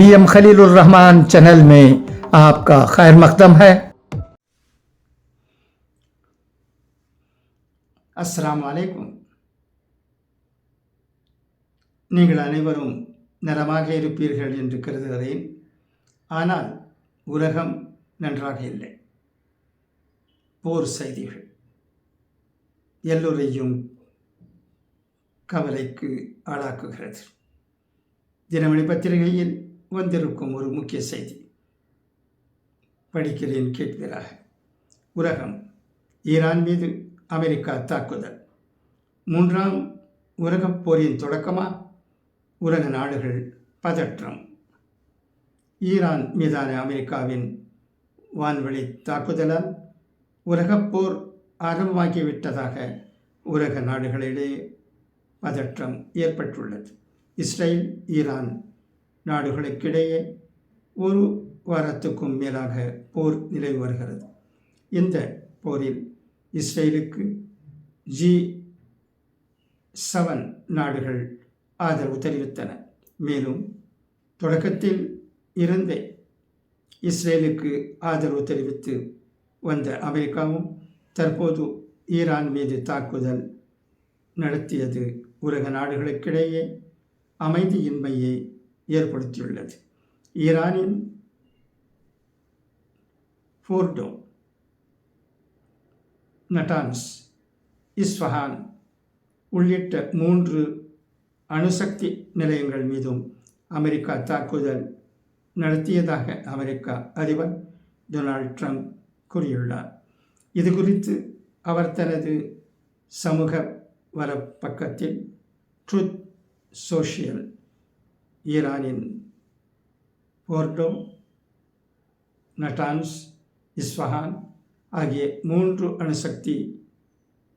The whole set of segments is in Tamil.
V M Khalilur Rahman channel में आपका खैर मकदम है அஸ்ஸலாமு அலைக்கும் நீங்கள் அனைவரும் நலமாக இருப்பீர்கள் என்று கருதுகிறேன் ஆனால் உலகம் நன்றாக இல்லை போர் செய்திகள் எல்லோரையும் கவலைக்கு ஆளாக்குகிறது தினமணி பத்திரிகையில் வந்திருக்கும் ஒரு முக்கிய செய்தி. படிக்கிறேன் கேட்கிறாக உலகம் ஈரான் மீது அமெரிக்கா தாக்குதல். மூன்றாம் உலகப் போரின் தொடக்கமா? உலக நாடுகள் பதற்றம். ஈரான் மீதான அமெரிக்காவின் வான்வழி தாக்குதலால் உலகப் போர் ஆரம்பமாகிவிட்டதாக உலக நாடுகளிடையே பதற்றம் ஏற்பட்டுள்ளது. இஸ்ரேல் ஈரான் நாடுகளுக்கிடையே ஒரு வாரத்துக்கும் மேலாக போர் நிலை வருகிறது. இந்த போரில் இஸ்ரேலுக்கு ஜி செவன் நாடுகள் ஆதரவு தெரிவித்தன. மேலும் தொடக்கத்தில் இருந்தே இஸ்ரேலுக்கு ஆதரவு தெரிவித்து வந்த அமெரிக்காவும் தற்போது ஈரான் மீது தாக்குதல் நடத்தியது. உலக நாடுகளுக்கிடையே அமைதியின்மையை ஏற்படுத்தியுள்ளது. ஈரானின் ஃபோர்டோ நட்டான்ஸ் இஸ்ஃபஹான் உள்ளிட்ட மூன்று அணுசக்தி நிலையங்கள் மீதும் அமெரிக்கா தாக்குதல் நடத்தியதாக அமெரிக்கா அதிபர் டொனால்ட் ட்ரம்ப் கூறியுள்ளார். இது குறித்து அவர் தனது சமூக வல பக்கத்தில் ட்ருத் சோஷியல் ஈரானின் போர்டோ நட்டான்ஸ் இஸ்ஃபஹான் ஆகிய மூன்று அணுசக்தி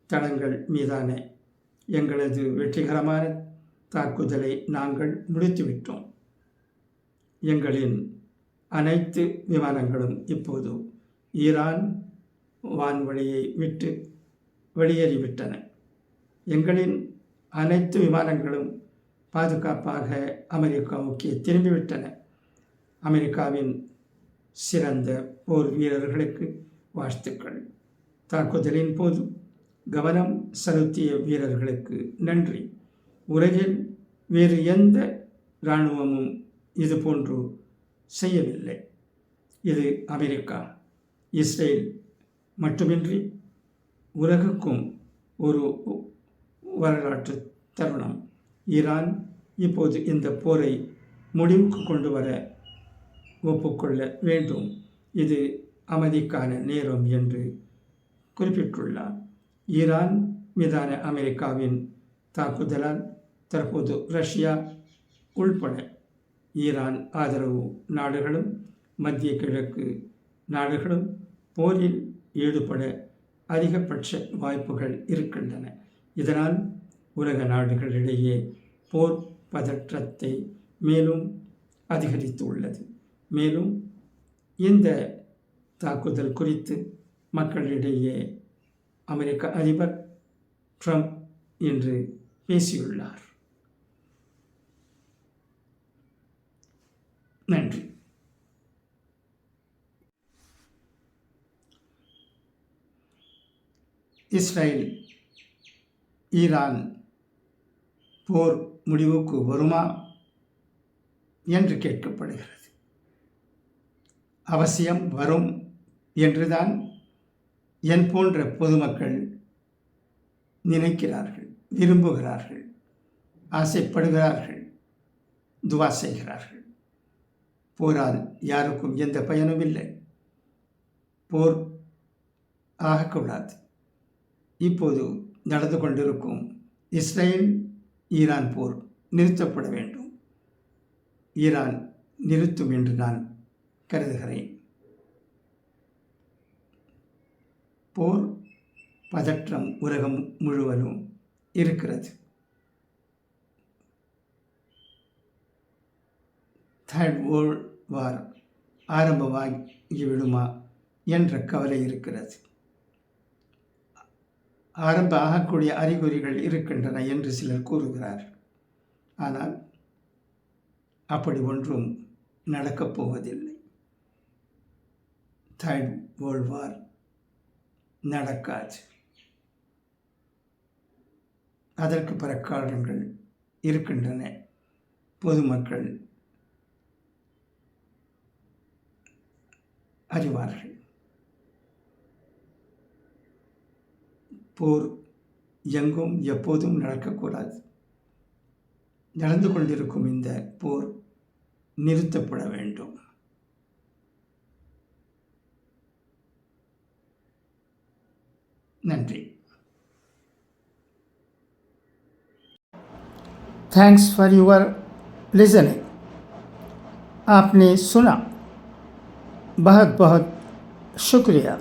தளங்கள் மீதான எங்களது வெற்றிகரமான தாக்குதலை நாங்கள் முடித்துவிட்டோம். எங்களின் அனைத்து விமானங்களும் இப்போது ஈரான் வான்வழியை விட்டு வெளியேறிவிட்டன. எங்களின் அனைத்து விமானங்களும் பாதுகாப்பாக அமெரிக்காவுக்கு திரும்பிவிட்டன. அமெரிக்காவின் சிறந்த போர் வீரர்களுக்கு வாழ்த்துக்கள். தாக்குதலின் போது கவனம் செலுத்திய வீரர்களுக்கு நன்றி. உலகில் வேறு எந்த இராணுவமும் இதுபோன்று செய்யவில்லை. இது அமெரிக்கா. இஸ்ரேல் மட்டுமின்றி உலகுக்கும் ஒரு வரலாற்று தருணம். ஈரான் இப்போது இந்த போரை முடிவுக்கு கொண்டு வர ஒப்புக்கொள்ள வேண்டும். இது அமைதிக்கான நேரம் என்று குறிப்பிட்டுள்ளார். ஈரான் மீதான அமெரிக்காவின் தாக்குதலால் தற்போது ரஷ்யா உள்பட ஈரான் ஆதரவு நாடுகளும் மத்திய கிழக்கு நாடுகளும் போரில் ஈடுபட அதிகபட்ச வாய்ப்புகள் இருக்கின்றன. இதனால் உலக நாடுகளிடையே போர் பதற்றத்தை மேலும் அதிகரித்துள்ளது. மேலும் இந்த தாக்குதல் குறித்து மக்களிடையே அமெரிக்க அதிபர் ட்ரம்ப் என்று பேசியுள்ளார். நன்றி. இஸ்ரேல் ஈரான் போர் முடிவுக்கு வருமா என்று கேட்கப்படுகிறது. அவசியம் வரும் என்றுதான் என் போன்ற பொதுமக்கள் நினைக்கிறார்கள் விரும்புகிறார்கள் ஆசைப்படுகிறார்கள் துவா செய்கிறார்கள். போரால் யாருக்கும் எந்த பயனும் இல்லை. போர் ஆகக்கூடாது. இப்போது நடந்து கொண்டிருக்கும் இஸ்ரேல் ஈரான் போர் நிறுத்தப்பட வேண்டும். ஈரான் நிறுத்தும் என்று நான் கருதுகிறேன். போர் பதற்றம் உலகம் முழுவதும் இருக்கிறது. தேர்ட் வேர்ல்ட் வார் ஆரம்பமாகிவிடுமா என்ற கவலை இருக்கிறது. ஆரம்ப ஆகக்கூடிய அறிகுறிகள் இருக்கின்றன என்று சிலர் கூறுகிறார். ஆனால் அப்படி ஒன்றும் நடக்கப் போவதில்லை. தேர்ட் வேர்ல்ட் வார் நடக்காது. அதற்கு பிற காரணங்கள் இருக்கின்றன. பொதுமக்கள் அறிவார்கள். போர் எங்கும் எப்போதும் நடக்கக்கூடாது நடந்து கொண்டிருக்கும் இந்த போர் நிறுத்தப்பட வேண்டும் நன்றி थैंक्स फॉर योर लिसनिंग आपने सुना बहुत बहुत शुक्रिया